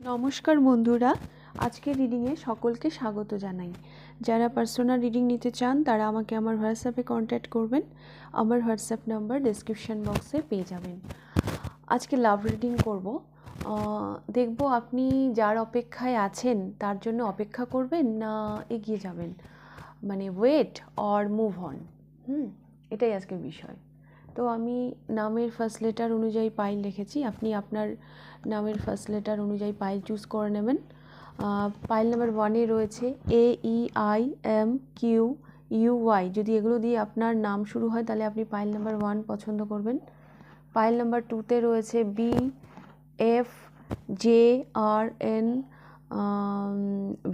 নমস্কার বন্ধুরা, আজকের রিডিংয়ে সকলকে স্বাগত জানাই। যারা পার্সোনাল রিডিং নিতে চান, তারা আমাকে আমার হোয়াটসঅ্যাপে কন্ট্যাক্ট করবেন। আমার হোয়াটসঅ্যাপ নাম্বার ডেসক্রিপশন বক্সে পেয়ে যাবেন। আজকে লাভ রিডিং করব। দেখব আপনি যার অপেক্ষায় আছেন, তার জন্য অপেক্ষা করবেন না এগিয়ে যাবেন? মানে wait or move on hmm, এটাই আজকের বিষয়। তো আমি নামের ফার্স্ট লেটার অনুযায়ী পাইল লিখেছি। আপনি আপনার নামের ফার্স্ট লেটার অনুযায়ী পাইল চুজ করে নেবেন। পাইল নাম্বার ওয়ানে রয়েছে A E I M Q U Y যদি এগুলো দিয়ে আপনার নাম শুরু হয়, তাহলে আপনি পাইল নাম্বার ওয়ান পছন্দ করবেন। পাইল নাম্বার টুতে রয়েছে B F J R N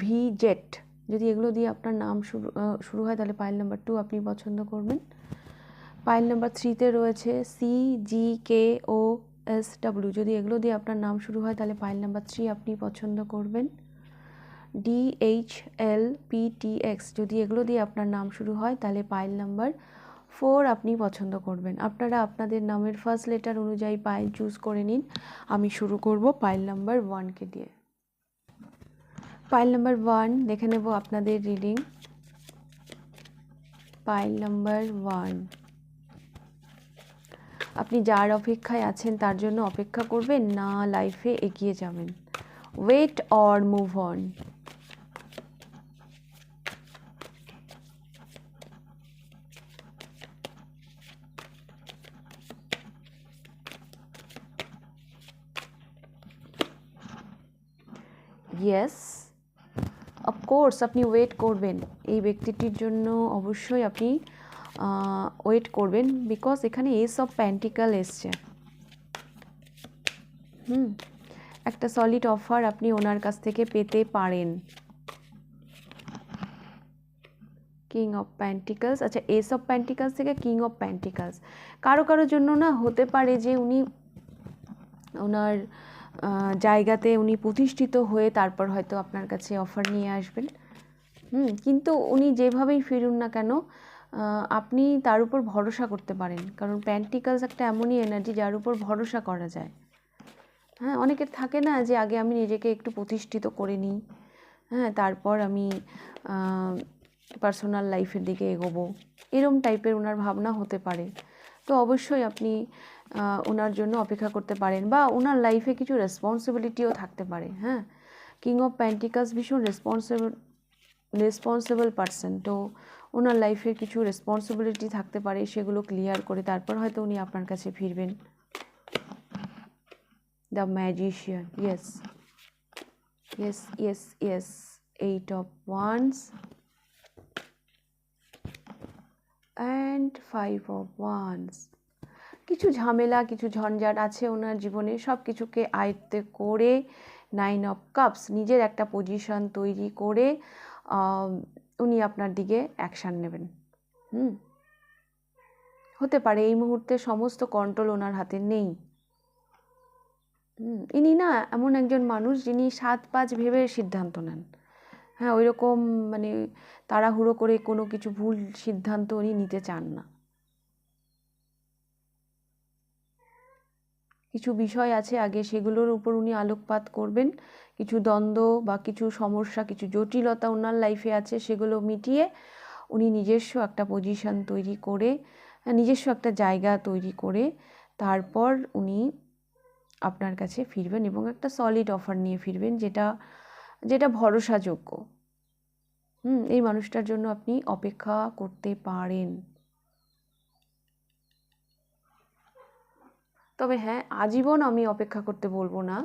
V Z যদি এগুলো দিয়ে আপনার নাম শুরু শুরু হয়, তাহলে পাইল নাম্বার টু আপনি পছন্দ করবেন। পাইল নাম্বার থ্রিতে রয়েছে C G K O S W যদি এগুলো দিয়ে আপনার নাম শুরু হয়, তাহলে পাইল নাম্বার থ্রি আপনি পছন্দ করবেন। D H L P T X যদি এগুলো দিয়ে আপনার নাম শুরু হয়, তাহলে পাইল নাম্বার ফোর আপনি পছন্দ করবেন। আপনারা আপনাদের নামের ফার্স্ট লেটার অনুযায়ী পাইল চুজ করে নিন। আমি শুরু করব পাইল নাম্বার ওয়ানকে দিয়ে। পাইল নাম্বার ওয়ান দেখে নেব আপনাদের রিডিং পাইল নাম্বার ওয়ান আপনি যার অপেক্ষায় আছেন, তার জন্য অপেক্ষা করবেন, না লাইফে এগিয়ে যাবেন। Wait or move on yes of course আপনি ওয়েট করবেন। এই ব্যক্তিটির জন্য অবশ্যই আপনি ওয়েট করবেন বিকজ এখানে এস অফ প্যান্টিকাল এসছে। হুম, একটা সলিড অফার আপনি ওনার কাছ থেকে পেতে পারেন। কিং অফ প্যান্টিকালস আচ্ছা এস অফ প্যান্টিকালস থেকে কিং অফ প্যান্টিকালস কারও কারোর জন্য না হতে পারে যে উনি ওনার জায়গাতে উনি প্রতিষ্ঠিত হয়ে তারপর হয়তো আপনার কাছে অফার নিয়ে আসবেন। হুম, কিন্তু উনি যেভাবেই ফিরুন না কেন আপনি তার উপর ভরসা করতে পারেন। কারণ প্যান্টিকালস একটা এমনই এনার্জি যার উপর ভরসা করা যায়। হ্যাঁ অনেকের থাকে না যে আগে আমি নিজেকে একটু প্রতিষ্ঠিত করে নিই। হ্যাঁ তারপর আমি পার্সোনাল লাইফের দিকে এগোবো। এরম টাইপের ওনার ভাবনা হতে পারে। তো অবশ্যই আপনি ওনার জন্য অপেক্ষা করতে পারেন বা ওনার লাইফে কিছু রেসপন্সিবিলিটিও থাকতে পারে। হ্যাঁ কিং অফ প্যান্টিকাস ভীষণ রেসপন্সিবল রেসপন্সিবল পার্সন তো ওনার লাইফে কিছু রেসপন্সিবিলিটি থাকতে পারে, সেগুলো ক্লিয়ার করে তারপর হয়তো উনি আপনার কাছে ফিরবেন। The magician yes yes yes yes eight of wands and five of wands কিছু ঝামেলা, কিছু ঝঞ্ঝাট আছে ওনার জীবনে সব কিছুকে আয়ত্তে করে নাইন অফ কাপস নিজের একটা পজিশন তৈরি করে উনি আপনার দিকে অ্যাকশান নেবেন। হুম। হতে পারে এই মুহূর্তে সমস্ত কন্ট্রোল ওনার হাতে নেই। ইনি না এমন একজন মানুষ যিনি সাত পাঁচ ভেবে সিদ্ধান্ত নেন। হ্যাঁ ওই রকম মানে তাড়াহুড়ো করে কোনো কিছু ভুল সিদ্ধান্ত উনি নিতে চান না। কিছু বিষয় আছে আগে সেগুলোর উপর উনি আলোকপাত করবেন। কিছু দ্বন্দ্ব বা কিছু সমস্যা, কিছু জটিলতা ওনার লাইফে আছে সেগুলো মিটিয়ে উনি নিজস্ব একটা পজিশন তৈরি করে, নিজস্ব একটা জায়গা তৈরি করে তারপর উনি আপনার কাছে ফিরবেন এবং একটা সলিড অফার নিয়ে ফিরবেন যেটা যেটা ভরসাযোগ্য। হুম, এই মানুষটার জন্য আপনি অপেক্ষা করতে পারেন। তবে হ্যাঁ আজীবন আমি অপেক্ষা করতে বলব না।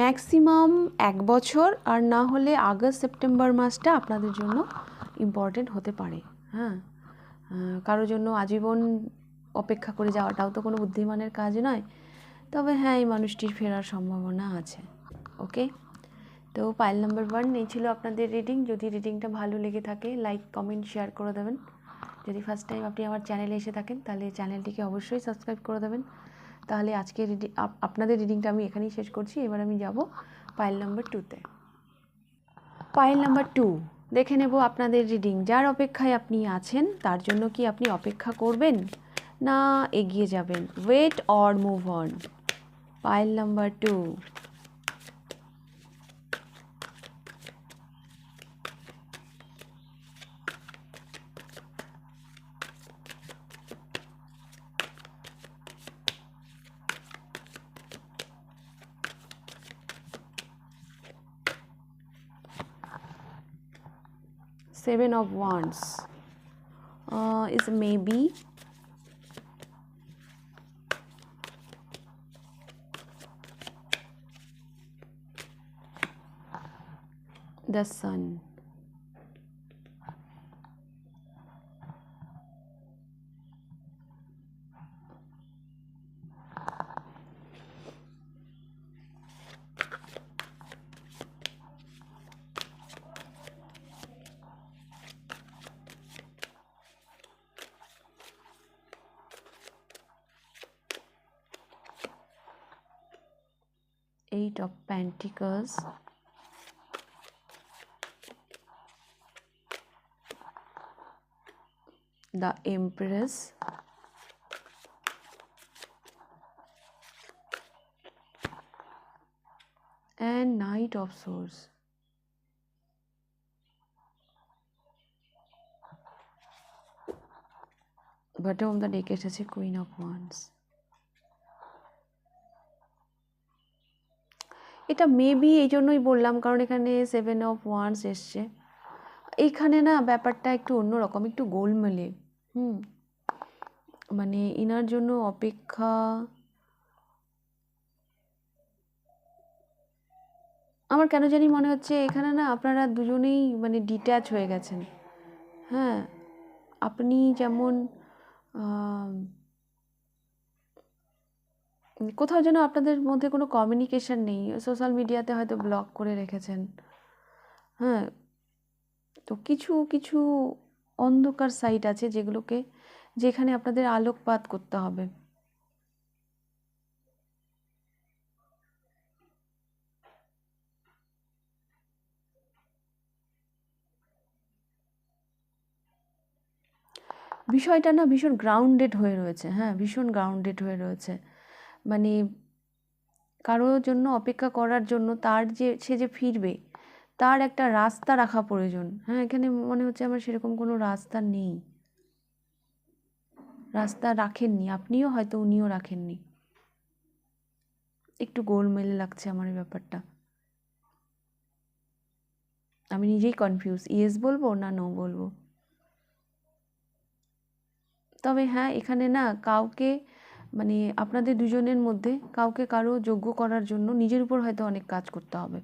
ম্যাক্সিমাম এক বছর আর না হলে আগস্ট, সেপ্টেম্বর মাসটা আপনাদের জন্য ইম্পর্টেন্ট হতে পারে। হ্যাঁ কারোর জন্য আজীবন অপেক্ষা করে যাওয়াটাও তো কোনো বুদ্ধিমানের কাজ নয়। তবে হ্যাঁ এই মানুষটির ফেরার সম্ভাবনা আছে। ওকে? তো পাইল নাম্বার ওয়ান এই ছিল আপনাদের রিডিং যদি রিডিংটা ভালো লেগে থাকে লাইক কমেন্ট শেয়ার করে দেবেন। যদি ফার্স্ট টাইম আপনি আমার চ্যানেলে এসে থাকেন, তাহলে চ্যানেলটিকে অবশ্যই সাবস্ক্রাইব করে দেবেন। তাহলে আজকে রিডিং আপনাদের রিডিংটা আমি এখানেই শেষ করছি। এবার আমি যাব পাইল নাম্বার টুতে পাইল নাম্বার টু দেখে নেব আপনাদের রিডিং যার অপেক্ষায় আপনি আছেন, তার জন্য কি আপনি অপেক্ষা করবেন না এগিয়ে যাবেন? Wait or move on pile number two seven of wands. Uh, is maybe. The sun of pentacles the empress and knight of swords bottom of the deck এসেছে queen of wands এটা মেবি এই জন্যই বললাম, কারণ এখানে seven of wands এসছে। এইখানে না ব্যাপারটা একটু অন্যরকম, একটু গোলমেলে। হুম। মানে ইনার জন্য অপেক্ষা আমার কেন জানি মনে হচ্ছে এখানে না আপনারা দুজনেই মানে ডিট্যাচ হয়ে গেছেন। হ্যাঁ আপনি যেমন কোথাও যেন আপনাদের মধ্যে কোনো কমিউনিকেশন নেই। সোশ্যাল মিডিয়াতে হয়তো ব্লক করে রেখেছেন। হ্যাঁ তো কিছু কিছু অন্ধকার সাইট আছে যেগুলোকে, যেখানে আপনাদের আলোকপাত করতে হবে। বিষয়টা না ভীষণ গ্রাউন্ডেড হয়ে রয়েছে। হ্যাঁ ভীষণ গ্রাউন্ডেড হয়ে রয়েছে। মানে কারোর জন্য অপেক্ষা করার জন্য তার যে, সে যে ফিরবে, তার একটা রাস্তা রাখা প্রয়োজন। হ্যাঁ এখানে মনে হচ্ছে আমার সেরকম কোনো রাস্তা নেই। রাস্তা রাখেননি, আপনিও হয়তো উনিও রাখেননি। একটু গোলমেলে লাগছে আমার এই ব্যাপারটা। আমি নিজেই কনফিউজ ইয়েস বলব না নো বলব। তবে হ্যাঁ এখানে না কাউকে মানে আপনাদের দুজনের মধ্যে কাউকে কারও যোগ্য করার জন্য নিজের উপর হয়তো অনেক কাজ করতে হবে।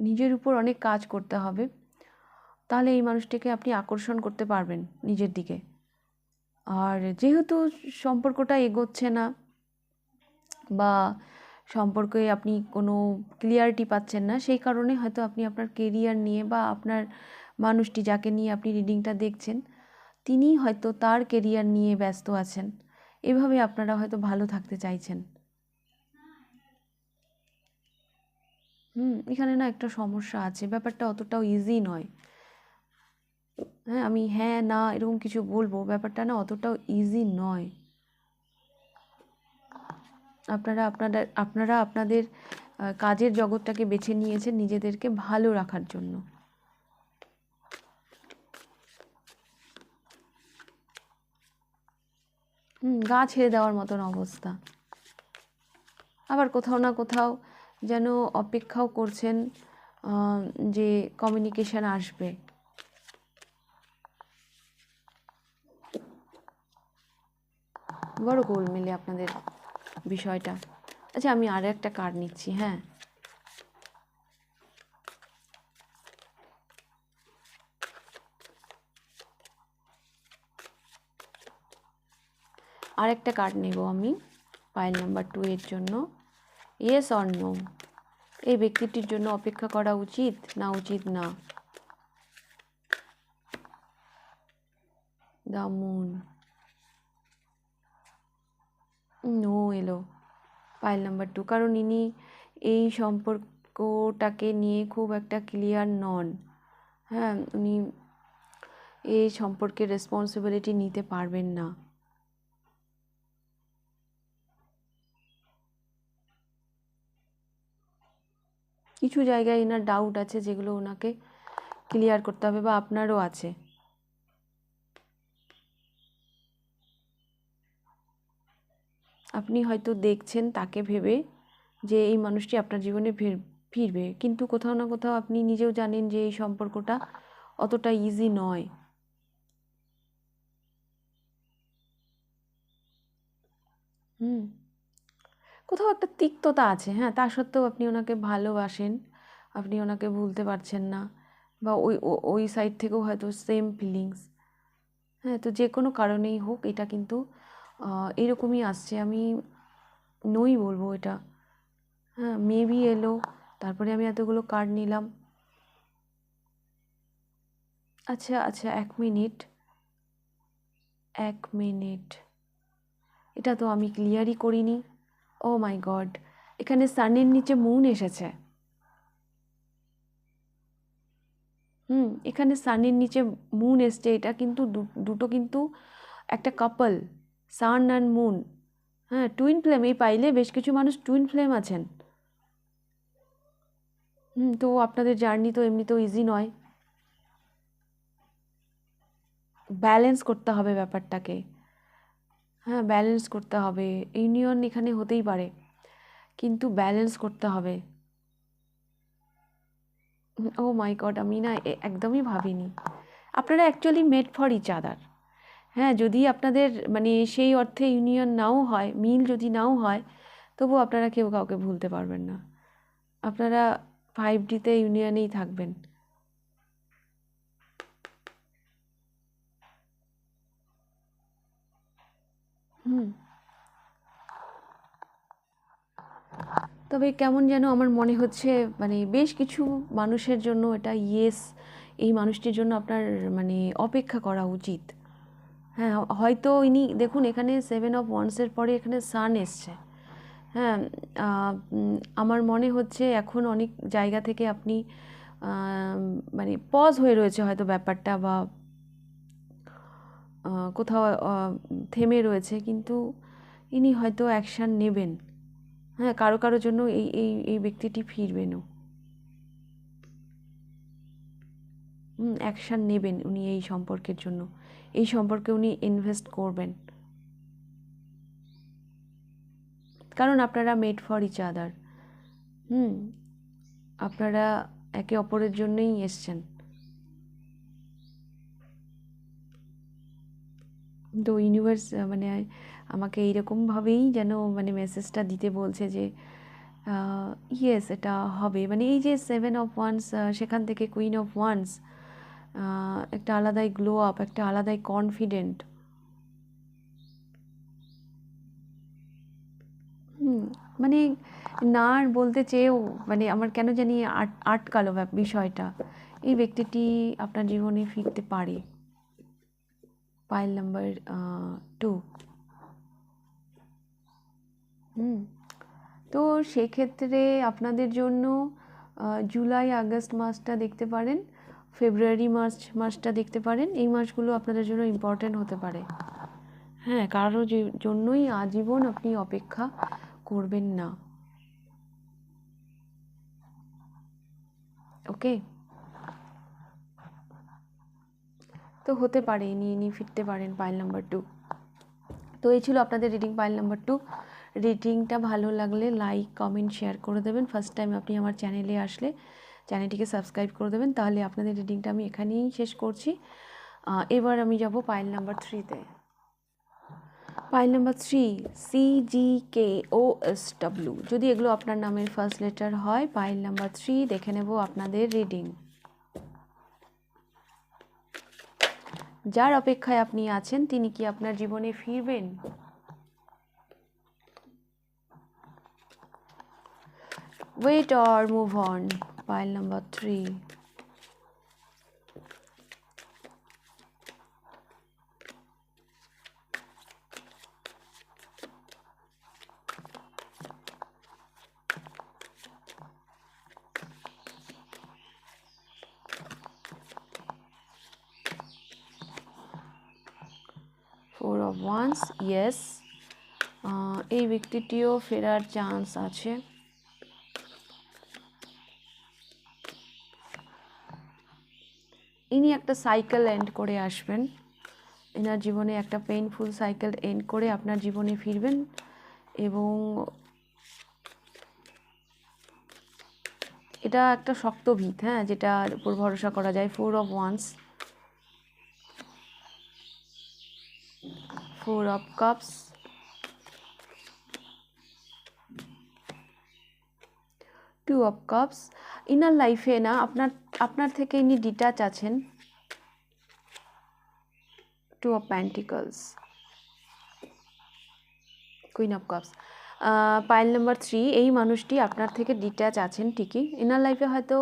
নিজের উপর অনেক কাজ করতে হবে। তাহলে এই মানুষটিকে আপনি আকর্ষণ করতে পারবেন নিজের দিকে। আর যেহেতু সম্পর্কটা এগোচ্ছে না বা সম্পর্কে আপনি কোনো ক্লিয়ারিটি পাচ্ছেন না, সেই কারণে হয়তো আপনি আপনার কেরিয়ার নিয়ে বা আপনার মানুষটি যাকে নিয়ে আপনি রিডিংটা দেখছেন তিনি হয়তো তার কেরিয়ার নিয়ে ব্যস্ত আছেন। এভাবে আপনারা হয়তো ভালো থাকতে চাইছেন। হুম, এখানে না একটা সমস্যা আছে। ব্যাপারটা অতটাও ইজি নয়। হ্যাঁ আমি হ্যাঁ না এরকম কিছু বলব। ব্যাপারটা না অতটাও ইজি নয়। আপনারা আপনারা আপনারা আপনাদের কাজের জগৎটাকে বেছে নিয়েছেন নিজেদেরকে ভালো রাখার জন্য। হুম, গা ছেড়ে দেওয়ার মতন অবস্থা। আবার কোথাও না কোথাও যেন অপেক্ষাও করছেন যে কমিউনিকেশন আসবে। বড় গোলমেলে আপনাদের বিষয়টা। আচ্ছা আমি আর একটা কার্ড নিচ্ছি হ্যাঁ? আর একটা কার্ড নেব আমি পাইল নাম্বার টু এর জন্য। ইয়েস অর নো এই ব্যক্তিটির জন্য অপেক্ষা করা উচিত না উচিত না? দ্য মুন নো এলো। পাইল নাম্বার টু কারণ ইনি এই সম্পর্কটাকে নিয়ে খুব একটা ক্লিয়ার নন। হ্যাঁ উনি এই সম্পর্কে রেসপন্সিবিলিটি নিতে পারবেন না। কিছু জায়গায় এনার ডাউট আছে যেগুলো ওনাকে ক্লিয়ার করতে হবে বা আপনারও আছে। আপনি হয়তো দেখছেন তাকে ভেবে যে এই মানুষটি আপনার জীবনে ফির- ফিরবে, কিন্তু কোথাও না কোথাও আপনি নিজেও জানেন যে এই সম্পর্কটা অতটা ইজি নয়। হুম। কোথাও একটা তিক্ততা আছে হ্যাঁ? তা সত্ত্বেও আপনি ওনাকে ভালোবাসেন, আপনি ওনাকে ভুলতে পারছেন না বা ওই ওই সাইড থেকেও হয়তো সেম ফিলিংস হ্যাঁ? তো যে কোনো কারণেই হোক এটা কিন্তু এরকমই আসছে। আমি নই বলব এটা হ্যাঁ? মেবি এলো, তারপরে আমি এতগুলো কার্ড নিলাম। আচ্ছা আচ্ছা এক মিনিট এক মিনিট এটা তো আমি ক্লিয়ারই করিনি। ও মাই গড এখানে সানের নিচে মুন এসেছে। হুম, এখানে সানের নিচে মুন এসছে। এটা কিন্তু দুটো কিন্তু একটা কাপল সান অ্যান্ড মুন হ্যাঁ টুইন ফ্লেম এই পাইলে বেশ কিছু মানুষ টুইন ফ্লেম আছেন। হুম, তো আপনাদের জার্নি তো এমনিতেও ইজি নয়। ব্যালেন্স করতে হবে ব্যাপারটাকে। হ্যাঁ ব্যালেন্স করতে হবে। ইউনিয়ন এখানে হতেই পারে, কিন্তু ব্যালেন্স করতে হবে। ও মাই গড আমি না একদমই ভাবিনি। আপনারা actually made for each other হ্যাঁ যদি আপনাদের মানে সেই অর্থে ইউনিয়ন নাও হয়, মিল যদি নাও হয় তবু আপনারা কেউ কাউকে ভুলতে পারবেন না। আপনারা ফাইভ ডিতে ইউনিয়নেই থাকবেন। হুম। তবে কেমন যেন আমার মনে হচ্ছে মানে বেশ কিছু মানুষের জন্য এটা ইয়েস এই মানুষটির জন্য আপনার মানে অপেক্ষা করা উচিত। হ্যাঁ হয়তো ইনি, দেখুন এখানে সেভেন অফ ওয়ান্সের পরে এখানে সান এসছে। হ্যাঁ আমার মনে হচ্ছে এখন অনেক জায়গা থেকে আপনি মানে পজ হয়ে রয়েছে হয়তো ব্যাপারটা বা কোথাও থেমে রয়েছে, কিন্তু ইনি হয়তো অ্যাকশান নেবেন। হ্যাঁ কারও কারোর জন্য এই এই এই ব্যক্তিটি ফিরবেনও। হুম অ্যাকশান নেবেন উনি এই সম্পর্কের জন্য। এই সম্পর্কে উনি ইনভেস্ট করবেন। কারণ আপনারা মেড ফর ইচ আদার হুম, আপনারা একে অপরের জন্যই এসছেন। তো ইউনিভার্স মানে আমাকে এইরকমভাবেই যেন মানে মেসেজটা দিতে বলছে যে ইয়েস এটা হবে। মানে এই যে সেভেন অফ ওয়ান্স সেখান থেকে কুইন অফ ওয়ান্স একটা আলাদাই গ্লো আপ একটা আলাদাই কনফিডেন্ট মানে না আর বলতে চেয়েও মানে আমার কেন জানি আট, আটকালো বিষয়টা। এই ব্যক্তিটি আপনার জীবনে ফিরতে পারে। Pile number two hmm. তো সেক্ষেত্রে আপনাদের জন্য জুলাই, আগস্ট মাসটা দেখতে পারেন, ফেব্রুয়ারি মাস, মাসটা দেখতে পারেন। এই মাসগুলো আপনাদের জন্য ইম্পর্ট্যান্ট হতে পারে। হ্যাঁ কারও যে- জন্যই আজীবন আপনি অপেক্ষা করবেন না। ওকে তো হতে পারে ইনি ইনি ফিরতে পারেন পাইল নাম্বার টু। তো এই ছিল আপনাদের রিডিং পাইল নাম্বার টু। রিডিংটা ভালো লাগলে লাইক কমেন্ট শেয়ার করে দেবেন। ফার্স্ট টাইম আপনি আমার চ্যানেলে আসলে চ্যানেলটিকে সাবস্ক্রাইব করে দেবেন, তাহলে আপনাদের রিডিংটা আমি এখানেই শেষ করছি। এবার আমি যাব পাইল নাম্বার থ্রিতে pile number three C G K O S W যদি এগুলো আপনার নামের ফার্স্ট লেটার হয়, পাইল নাম্বার থ্রি দেখে নেব আপনাদের রিডিং যার অপেক্ষায় আপনি আছেন, তিনি কি আপনার জীবনে ফিরবেন? Wait or move on pile number 3 yes uh, এই ব্যক্তিটিও ফেরার চান্স আছে। ইনি একটা সাইকেল এন্ড করে আসবেন। এনার জীবনে একটা পেইনফুল সাইকেল এন্ড করে আপনার জীবনে ফিরবেন এবং এটা একটা শক্ত ভিত হ্যাঁ যেটার উপর ভরসা করা যায় four of wands four of cups two of cups inner লাইফে না আপনার আপনার থেকে ইনি ডিটাচ আছেন two of pentacles queen of cups pile number three এই মানুষটি আপনার থেকে ডিট্যাচ আছেন ঠিকই। ইনার লাইফে হয়তো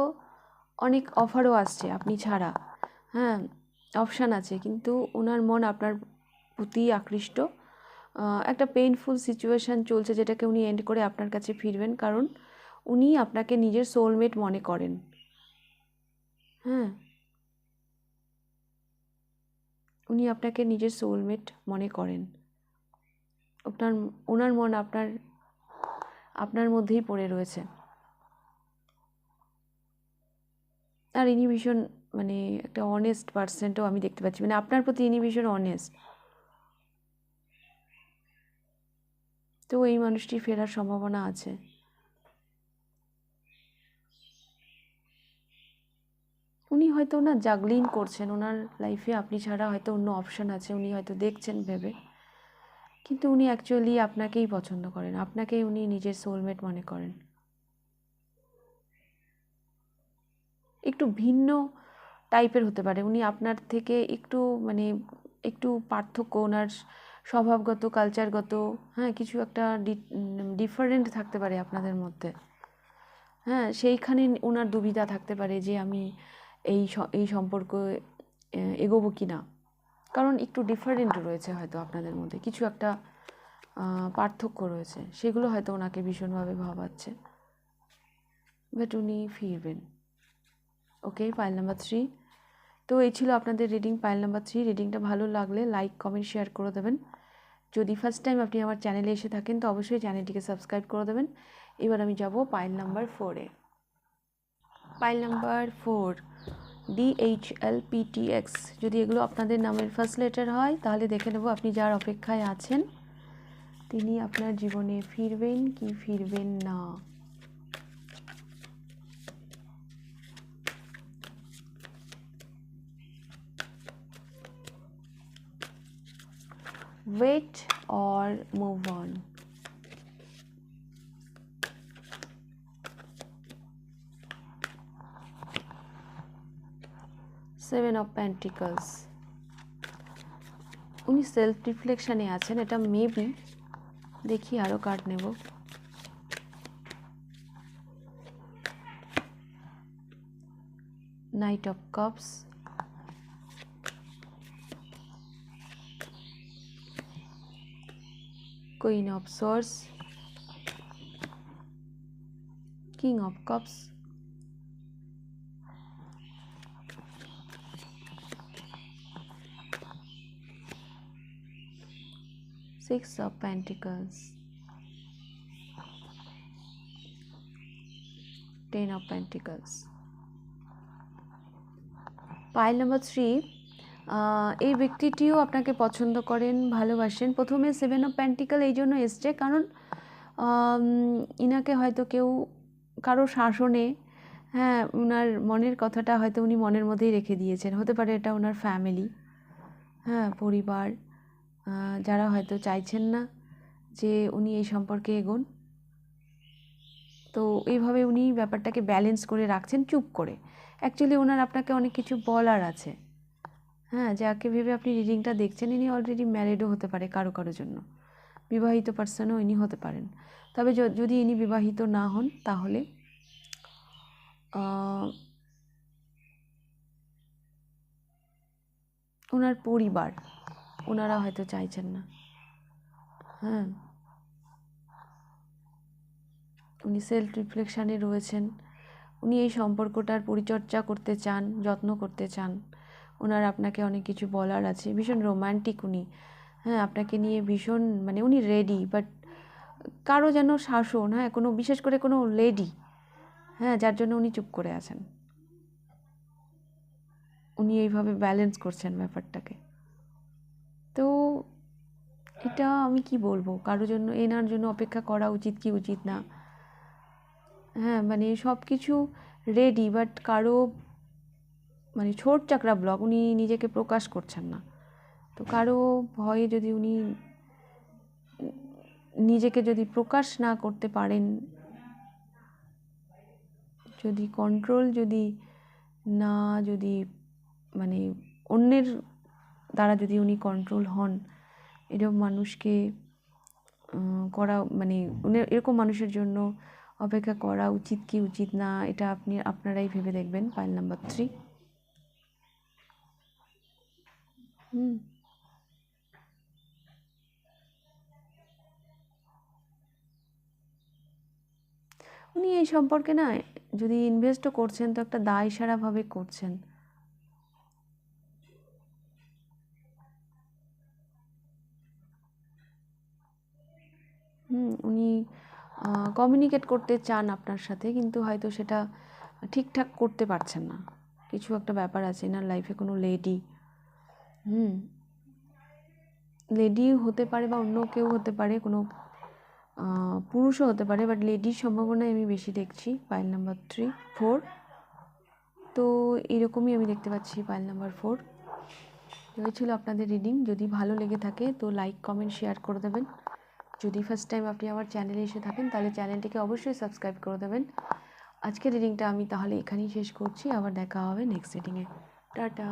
অনেক অফারও আসছে, আপনি ছাড়া। হ্যাঁ অপশান আছে, কিন্তু ওনার মন আপনার প্রতি আকৃষ্ট। একটা পেইনফুল সিচুয়েশান চলছে যেটাকে উনি এন্ড করে আপনার কাছে ফিরবেন, কারণ উনি আপনাকে নিজের সোলমেট মনে করেন। হ্যাঁ। উনি আপনাকে নিজের সোলমেট মনে করেন। আপনার, ওনার মন আপনার আপনার মধ্যেই পড়ে রয়েছে। আর ইনি ভীষণ মানে একটা অনেস্ট পার্সেন্টও আমি দেখতে পাচ্ছি। মানে আপনার প্রতি ইনি ভীষণ অনেস্ট তো এই মানুষটি ফেরার সম্ভাবনা আছে। উনি হয়তো না জাগলিং করছেন ওনার লাইফে আপনি ছাড়া হয়তো অন্য অপশান আছে, উনি হয়তো দেখছেন ভেবে। কিন্তু উনি অ্যাকচুয়ালি আপনাকেই পছন্দ করেন, আপনাকেই উনি নিজের সোলমেট মনে করেন। একটু ভিন্ন টাইপের হতে পারে, উনি আপনার থেকে একটু মানে একটু পার্থক্য ওনার স্বভাবগত কালচারগত হ্যাঁ কিছু একটা ডিফারেন্ট থাকতে পারে আপনাদের মধ্যে। হ্যাঁ সেইখানে ওনার দুবিধা থাকতে পারে যে আমি এই এই সম্পর্ক এগোবো কি না কারণ একটু ডিফারেন্ট রয়েছে হয়তো আপনাদের মধ্যে। কিছু একটা পার্থক্য রয়েছে। সেগুলো হয়তো ওনাকে ভীষণভাবে ভাবাচ্ছে। বাট উনি ফিরবেন। ওকে পাইল নাম্বার থ্রি তো এই ছিল আপনাদের রিডিং পাইল নাম্বার থ্রি রিডিংটা ভালো লাগলে লাইক কমেন্ট শেয়ার করে দেবেন। যদি ফার্স্ট টাইম আপনি আমার চ্যানেলে এসে থাকেন, তো অবশ্যই চ্যানেলটিকে সাবস্ক্রাইব করে দেবেন। এবার আমি যাব পাইল নাম্বার ফোরে pile number four DHL PTX যদি এগুলো আপনাদের নামের ফার্স্ট লেটার হয়, তাহলে দেখে নেব আপনি যার অপেক্ষায় আছেন, তিনি আপনার জীবনে ফিরবেন কি ফিরবেন না। Wait or move on? Seven of pentacles উনি সেলফ রিফ্লেকশানে আছেন এটা মেবি দেখি আরও কার্ড নেব knight of cups queen of swords king of cups. Six of pentacles. Ten of pentacles. Pile number 3 এই ব্যক্তিটিও আপনাকে পছন্দ করেন, ভালোবাসেন। প্রথমে সেভেন অফ প্যান্টিক্যাল এই জন্য এসছে কারণ ইনাকে হয়তো কেউ কারও শাসনে হ্যাঁ ওনার মনের কথাটা হয়তো উনি মনের মধ্যেই রেখে দিয়েছেন। হতে পারে এটা ওনার ফ্যামিলি হ্যাঁ পরিবার যারা হয়তো চাইছেন না যে উনি এই সম্পর্কে এগোন। তো এইভাবে উনি ব্যাপারটাকে ব্যালেন্স করে রাখছেন, চুপ করে। অ্যাকচুয়ালি ওনার আপনাকে অনেক কিছু বলার আছে। হ্যাঁ যাকে ভেবে আপনি রিডিংটা দেখছেন, ইনি অলরেডি ম্যারিডও হতে পারে কারও কারোর জন্য। বিবাহিত পার্সনও ইনি হতে পারেন। তবে যদি ইনি বিবাহিত না হন, তাহলে ওনার পরিবার ওনারা হয়তো চাইছেন না। হ্যাঁ। উনি সেলফ রিফ্লেকশানে রয়েছেন। উনি এই সম্পর্কটার পরিচর্যা করতে চান, যত্ন করতে চান। ওনার আপনাকে অনেক কিছু বলার আছে। ভীষণ রোম্যান্টিক উনি। হ্যাঁ আপনাকে নিয়ে ভীষণ মানে উনি রেডি বাট কারও যেন শাসন হ্যাঁ কোনো বিশেষ করে কোনো লেডি হ্যাঁ যার জন্য উনি চুপ করে আছেন। উনি এইভাবে ব্যালেন্স করছেন ব্যাপারটাকে। তো এটা আমি কি বলব? কারোর জন্য, এনার জন্য অপেক্ষা করা উচিত কি উচিত না? হ্যাঁ মানে সব কিছু রেডি বাট কারও মানে ছোট চাকরা ব্লগ, উনি নিজেকে প্রকাশ করছেন না। তো কারও ভয়ে যদি উনি নিজেকে যদি প্রকাশ না করতে পারেন, যদি কন্ট্রোল যদি না যদি মানে অন্যের দ্বারা যদি উনি কন্ট্রোল হন, এরকম মানুষকে করা মানে এরকম মানুষের জন্য অপেক্ষা করা উচিত কি উচিত না, এটা আপনি, আপনারাই ভেবে দেখবেন। Pile number three hmm. উনি এই সম্পর্কে না, যদি ইনভেস্টও করছেন, তো একটা দায় সারাভাবে করছেন। হুম, উনি কমিউনিকেট করতে চান আপনার সাথে, কিন্তু হয়তো সেটা ঠিকঠাক করতে পারছেন না। কিছু একটা ব্যাপার আছে, না লাইফে কোনো লেডি হুম। লেডি হতে পারে বা অন্য কেউ হতে পারে, কোনো পুরুষও হতে পারে বাট লেডির সম্ভাবনাই আমি বেশি দেখছি পাইল নাম্বার থ্রি ফোর তো এরকমই আমি দেখতে পাচ্ছি পাইল নাম্বার ফোর ছিল আপনাদের রিডিং যদি ভালো লেগে থাকে তো লাইক কমেন্ট শেয়ার করে দেবেন। যদি ফার্স্ট টাইম আপনি আমার চ্যানেলে এসে থাকেন, তাহলে চ্যানেলটিকে অবশ্যই সাবস্ক্রাইব করে দেবেন। আজকের রিডিংটা আমি তাহলে এখানেই শেষ করছি। আবার দেখা হবে নেক্সট রিডিংয়ে টাটা।